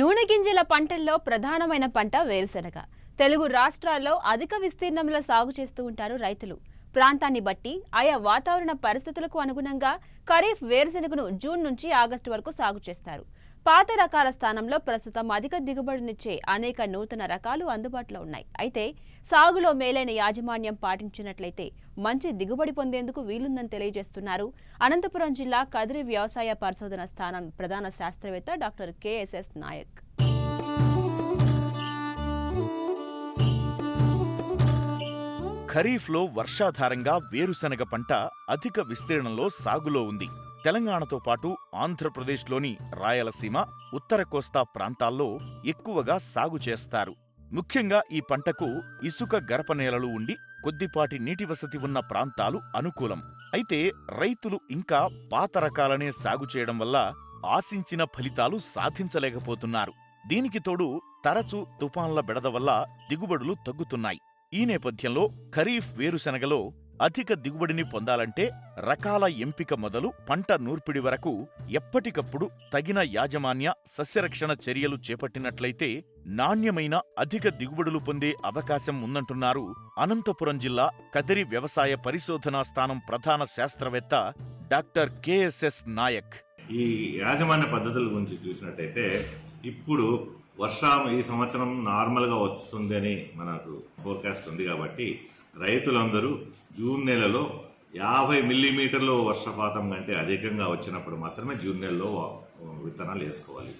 నూనె గింజల పంటల్లో ప్రధానమైన పంట వేరుశనగ. తెలుగు రాష్ట్రాల్లో అధిక విస్తీర్ణంలో సాగు చేస్తూ ఉంటారు రైతులు. ప్రాంతాన్ని బట్టి ఆయా వాతావరణ పరిస్థితులకు అనుగుణంగా ఖరీఫ్ వేరుశెనగను జూన్ నుంచి ఆగస్టు వరకు సాగు చేస్తారు. పాత రకాల స్థానంలో ప్రస్తుతం అధిక దిగుబడినిచ్చే అనేక నూతన రకాలు అందుబాటులో ఉన్నాయి. అయితే సాగులో మేలైన యాజమాన్యం పాటించినట్లయితే మంచి దిగుబడి పొందేందుకు వీలుందని తెలియజేస్తున్నారు. అనంతపురం జిల్లా కదిరి వ్యవసాయ పరిశోధన స్థానం ప్రధాన శాస్త్రవేత్త డాక్టర్ కెఎస్ఎస్ నాయక్. ఖరీఫ్లో వర్షాధారంగా వేరుశనగ పంట అధిక విస్తీర్ణంలో సాగులో ఉంది. తెలంగాణతో పాటు ఆంధ్రప్రదేశ్లోని రాయలసీమ ఉత్తర కోస్తా ప్రాంతాల్లో ఎక్కువగా సాగు చేస్తారు. ముఖ్యంగా ఈ పంటకు ఇసుక గరపనేలలు ఉండి కొద్దిపాటి నీటి వసతి ఉన్న ప్రాంతాలు అనుకూలం. అయితే రైతులు ఇంకా పాత రకాలనే సాగు చేయడం వల్ల ఆశించిన ఫలితాలు సాధించలేకపోతున్నారు. దీనికి తోడు తరచు తుఫాన్ల బెడద వల్ల దిగుబడులు తగ్గుతున్నాయి. ఈ నేపథ్యంలో ఖరీఫ్ వేరుశనగలో అధిక దిగుబడిని పొందాలంటే రకాల ఎంపిక మొదలు పంట నూర్పిడి వరకు ఎప్పటికప్పుడు తగిన యాజమాన్య సస్యరక్షణ చర్యలు చేపట్టినట్లయితే నాణ్యమైన అధిక దిగుబడులు పొందే అవకాశం ఉందంటున్నారు అనంతపురం జిల్లా కదిరి వ్యవసాయ పరిశోధనా స్థానం ప్రధాన శాస్త్రవేత్త డాక్టర్ కెఎస్ఎస్ నాయక్. ఈ యాజమాన్య పద్ధతుల గురించి చూసినట్టయితే ఇప్పుడు వర్షం ఈ సంవత్సరం నార్మల్గా వస్తుంది అని మనకు ఫోర్కాస్ట్ ఉంది కాబట్టి రైతులందరూ జూన్ నెలలో యాభై మిల్లీమీటర్లు వర్షపాతం కంటే అధికంగా వచ్చినప్పుడు మాత్రమే జూన్ నెలలో విత్తనాలు వేసుకోవాలి.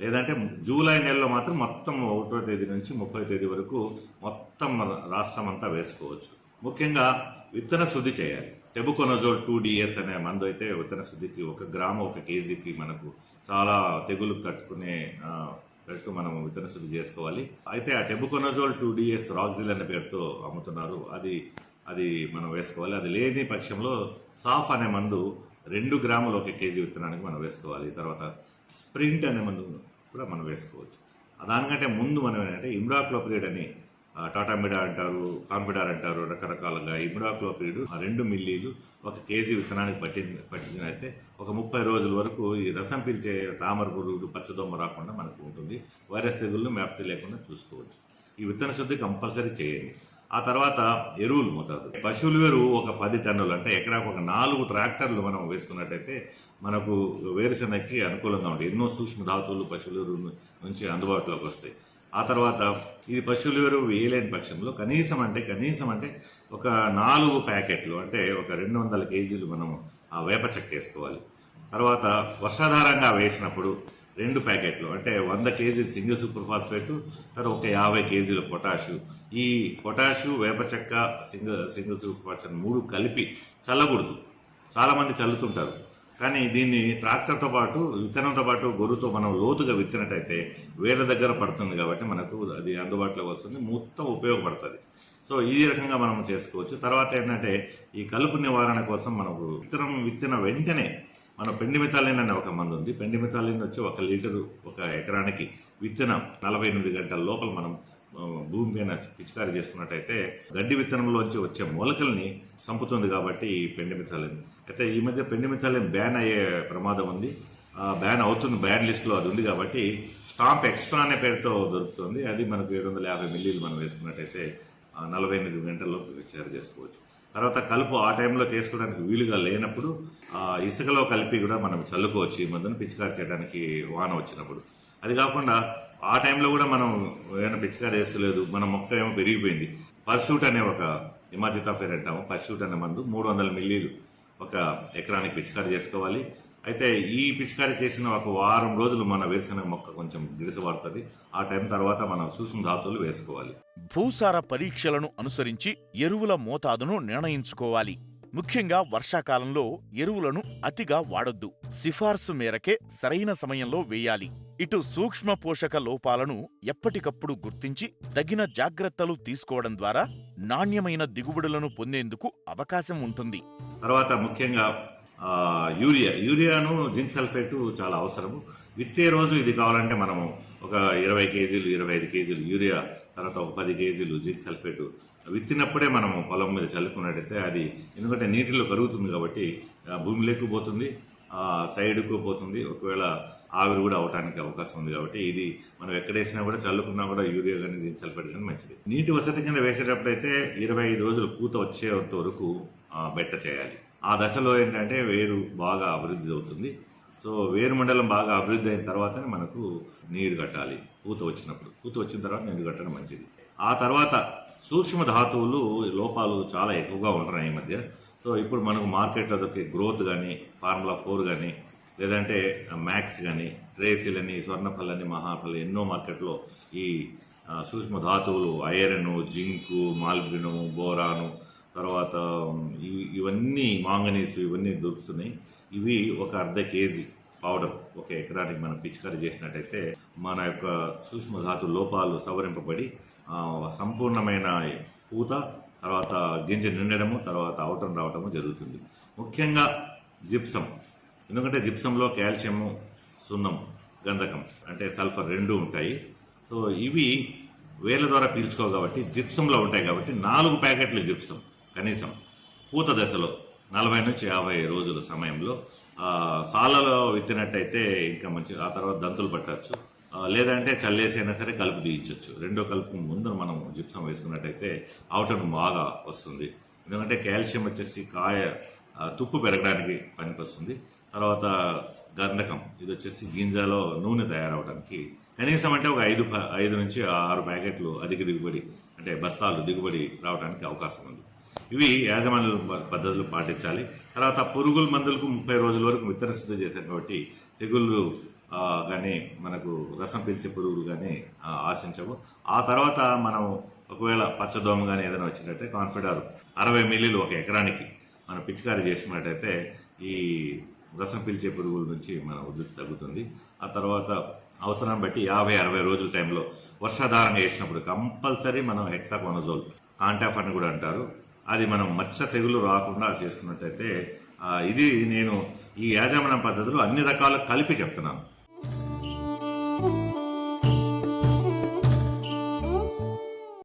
లేదంటే జూలై నెలలో మాత్రం మొత్తం ఒకటో తేదీ నుంచి ముప్పై తేదీ వరకు మొత్తం రాష్ట్రం అంతా వేసుకోవచ్చు. ముఖ్యంగా విత్తన శుద్ధి చేయాలి. టెబుకొనజోల్ టూ డిఎస్ అనే మందు అయితే విత్తన శుద్ధికి ఒక గ్రాము ఒక కేజీకి మనకు చాలా తెగులు తట్టుకునే ఆ, మనం విత్తన శుద్ధి చేసుకోవాలి. అయితే ఆ టెబుకొనజోల్ టూ డిఎస్ రాక్జిల్ అనే పేరుతో అమ్ముతున్నారు. అది అది మనం వేసుకోవాలి. అది లేని పక్షంలో సాఫ్ అనే మందు రెండు గ్రాములు ఒక కేజీ విత్తనానికి మనం వేసుకోవాలి. తర్వాత స్ప్రింట్ అనే మందు కూడా మనం వేసుకోవచ్చు. దానికంటే ముందు మనం ఏంటంటే ఇమ్రాక్లోపిరిడ్ అని టాటా మిడా అంటారు కాన్ఫిడార్ అంటారు రకరకాలుగా ఇమ్రాక్లోపిరిడ్ ఆ రెండు మిల్లీలు ఒక కేజీ విత్తనానికి పట్టి పట్టించినైతే ఒక ముప్పై రోజుల వరకు ఈ రసం పీల్చే తామర పురుగులు పచ్చదొమ్మ రాకుండా మనకు ఉంటుంది. వైరస్ తెగుళ్ళు వ్యాప్తి లేకుండా చూసుకోవచ్చు. ఈ విత్తన శుద్ధి కంపల్సరీ చేయండి. ఆ తర్వాత ఎరువులు మోతాదు. పశువుల ఎరువు ఒక పది టన్నులు అంటే ఎకరాకు ఒక నాలుగు ట్రాక్టర్లు మనం వేసుకున్నట్టయితే మనకు వేరుశెనగకి అనుకూలంగా ఉంటాయి ఎన్నో సూక్ష్మ ధాతువులు పశువుల ఎరువు నుంచి అందుబాటులోకి వస్తాయి. ఆ తర్వాత ఇది పశువుల ఎరువు వేయలేని పక్షంలో కనీసం అంటే కనీసం అంటే ఒక నాలుగు ప్యాకెట్లు అంటే ఒక రెండు వందల కేజీలు మనము ఆ వేప చెక్క వేసుకోవాలి. తర్వాత వర్షాధారంగా వేసినప్పుడు రెండు ప్యాకెట్లు అంటే వంద కేజీ సింగిల్ సూపర్ ఫాస్ఫేట్ తర్వాత ఒక యాభై కేజీలు పొటాషు. ఈ పొటాషు వేప చెక్క సింగిల్ సింగిల్ సూపర్ ఫాస్ఫేట్ మూడు కలిపి చల్లకూడదు. చాలామంది చల్లుతుంటారు. కానీ దీన్ని ట్రాక్టర్తో పాటు విత్తనంతో పాటు గొర్రుతో మనం లోతుగా విత్తినట్టయితే వేరే దగ్గర పడుతుంది కాబట్టి మనకు అది అందుబాటులోకి వస్తుంది మొత్తం ఉపయోగపడుతుంది. సో ఈ రకంగా మనం చేసుకోవచ్చు. తర్వాత ఏంటంటే ఈ కలుపు నివారణ కోసం మనకు విత్తనం విత్తిన వెంటనే మన పెండిమితాలిన్ అనే ఒక మందు ఉంది. పెండిమితాలిన్ వచ్చి ఒక లీటరు ఒక ఎకరానికి విత్తనం నలభై ఎనిమిది గంటల లోపల మనం భూమి పైన పిచికారీ చేసుకున్నట్టయితే గడ్డి విత్తనంలోంచి వచ్చే మూలకల్ని చంపుతుంది కాబట్టి ఈ పెండిమితాలిన్ అయితే ఈ మధ్య పెండిమితాలిన్ బ్యాన్ అయ్యే ప్రమాదం ఉంది. ఆ, బ్యాన్ అవుతుంది బ్యాన్ లిస్ట్లో అది ఉంది కాబట్టి స్టాంప్ ఎక్స్ట్రా అనే పేరుతో దొరుకుతుంది. అది మనకు ఏడు వందల యాభై మిల్లీలు మనం వేసుకున్నట్టయితే నలభై ఎనిమిది గంటల్లో పిచికారీ చేసుకోవచ్చు. తర్వాత కలుపు ఆ టైంలో చేసుకోవడానికి వీలుగా లేనప్పుడు ఆ ఇసుకలో కలిపి కూడా మనం చల్లుకోవచ్చు ఈ మందును పిచికారి చేయడానికి వాన వచ్చినప్పుడు. అది కాకుండా ఆ టైంలో కూడా మనం ఏమైనా పిచికారి వేసుకోలేదు మన మొక్క ఏమో పెరిగిపోయింది. పర్సూట్ అనే ఒక ఇమాజితాఫేర్ అంటాము. పర్సూట్ అనే మందు మూడు వందల మిల్లీలు ఒక ఎకరానికి పిచికారి చేసుకోవాలి. అయితే ఈ పిచికారి చేసిన ఒక వారం రోజులు మన వేరుశనగ మొక్క కొంచెం గిరిసబడుతుంది ఆ టైం తర్వాత మనం సూక్ష్మ ధాతువులు వేసుకోవాలి. భూసార పరీక్షలను అనుసరించి ఎరువుల మోతాదును నిర్ణయించుకోవాలి. ముఖ్యంగా వర్షాకాలంలో ఎరువులను అతిగా వాడొద్దు. సిఫార్సు మేరకే సరైన సమయంలో వేయాలి. ఇటు సూక్ష్మ పోషక లోపాలను ఎప్పటికప్పుడు గుర్తించి తగిన జాగ్రత్తలు తీసుకోవడం ద్వారా నాణ్యమైన దిగుబడులను పొందేందుకు అవకాశం ఉంటుంది. తర్వాత ముఖ్యంగా యూరియా. యూరియాను జింక్ సల్ఫేట్ చాలా అవసరము. విత్తే రోజు ఇది కావాలంటే మనము ఒక ఇరవై కేజీలు ఇరవై ఐదు కేజీలు యూరియా తర్వాత ఒక పది కేజీలు జింక్ సల్ఫేట్ విత్తినప్పుడే మనము పొలం మీద చల్లుకున్నట్టయితే అది ఎందుకంటే నీటిలో కరుగుతుంది కాబట్టి భూమి లేకపోతుంది పోతుంది సైడ్కు పోతుంది. ఒకవేళ ఆవిరి కూడా అవడానికి అవకాశం ఉంది కాబట్టి ఇది మనం ఎక్కడేసినా కూడా చల్లుకున్నా కూడా యూరియా కానీ జింక్ సల్ఫేట్ కానీ మంచిది. నీటి వసతి కింద వేసేటప్పుడైతే ఇరవై ఐదు రోజులు పూత వచ్చేంత వరకు బెట్ట చేయాలి. ఆ దశలో ఏంటంటే వేరు బాగా అభివృద్ధి అవుతుంది. సో వేరు మండలం బాగా అభివృద్ధి అయిన తర్వాతనే మనకు నీరు కట్టాలి. పూత వచ్చినప్పుడు. పూత వచ్చిన తర్వాత నీరు కట్టడం మంచిది. ఆ తర్వాత సూక్ష్మ ధాతువులు లోపాలు చాలా ఎక్కువగా ఉంటున్నాయి ఈ మధ్య. సో ఇప్పుడు మనకు మార్కెట్లో దొరికే గ్రోత్ కానీ ఫార్ములా ఫోర్ కానీ లేదంటే మ్యాక్స్ కానీ ట్రేసిల్ అని స్వర్ణఫల్ అని మహాఫల్ ఎన్నో మార్కెట్లో ఈ సూక్ష్మ ధాతువులు ఐరన్ జింకు మాల్బిను బోరాను తర్వాత ఇవన్నీ మాంగనీస్ ఇవన్నీ దొరుకుతున్నాయి. ఇవి ఒక అర్ధ కేజీ. పౌడర్ ఒక ఎకరానికి మనం పిచికారీ చేసినట్టయితే మన యొక్క సూక్ష్మధాతు లోపాలు సవరింపబడి సంపూర్ణమైన పూత తర్వాత గింజ నిండడము తర్వాత అవటం రావటము జరుగుతుంది. ముఖ్యంగా జిప్సం. ఎందుకంటే జిప్సంలో కాల్షియము సున్నం గంధకం అంటే సల్ఫర్ రెండు ఉంటాయి. సో ఇవి వేల ద్వారా పీల్చుకో కాబట్టి జిప్సంలో ఉంటాయి కాబట్టి నాలుగు ప్యాకెట్లు జిప్సం కనీసం పూత దశలో. నలభై నుంచి యాభై రోజుల సమయంలో సాలలో విత్తినట్టయితే ఇంకా మంచి ఆ తర్వాత దంతులు పట్టచ్చు లేదంటే చల్లేసైనా సరే కలుపు తీయించవచ్చు రెండో కలుపు ముందు మనం జిప్సం వేసుకున్నట్టయితే అవుటను బాగా వస్తుంది. ఎందుకంటే కాల్షియం వచ్చేసి కాయ తుప్పు పెరగడానికి పనికొస్తుంది. తర్వాత గంధకం ఇది వచ్చేసి గింజలో నూనె తయారవడానికి కనీసం అంటే ఒక ఐదు ప- ఐదు నుంచి ఆరు ప్యాకెట్లు అధిక దిగుబడి అంటే బస్తాలు దిగుబడి రావడానికి అవకాశం ఉంది. ఇవి యాజమాన్య పద్ధతులు పాటించాలి. తర్వాత పురుగుల మందులకు ముప్పై రోజుల వరకు విత్తన శుద్ధి చేశారు కాబట్టి తెగుళ్ళు కానీ మనకు రసం పీల్చే పురుగులు కానీ ఆశించవు. ఆ తర్వాత మనం ఒకవేళ పచ్చదోమ కానీ ఏదైనా వచ్చినట్టే కాన్ఫిడర్ అరవై మిల్లీలు ఒక ఎకరానికి మనం పిచికారీ చేసుకున్నట్టయితే ఈ రసం పీల్చే పురుగుల నుంచి మన ఉధృతి తగ్గుతుంది. ఆ తర్వాత అవసరం బట్టి యాభై అరవై రోజుల టైంలో వర్షాధారంగా వేసినప్పుడు కంపల్సరీ మనం హెక్సాకోనజోల్ కాంటాఫ్ అని కూడా అంటారు. అది మనం మచ్చ తెగులు రాకుండా చేసుకున్నట్టయితే ఇది నేను ఈ యాజమాన్య పద్ధతిలో అన్ని రకాలు కలిపి చెప్తున్నాను.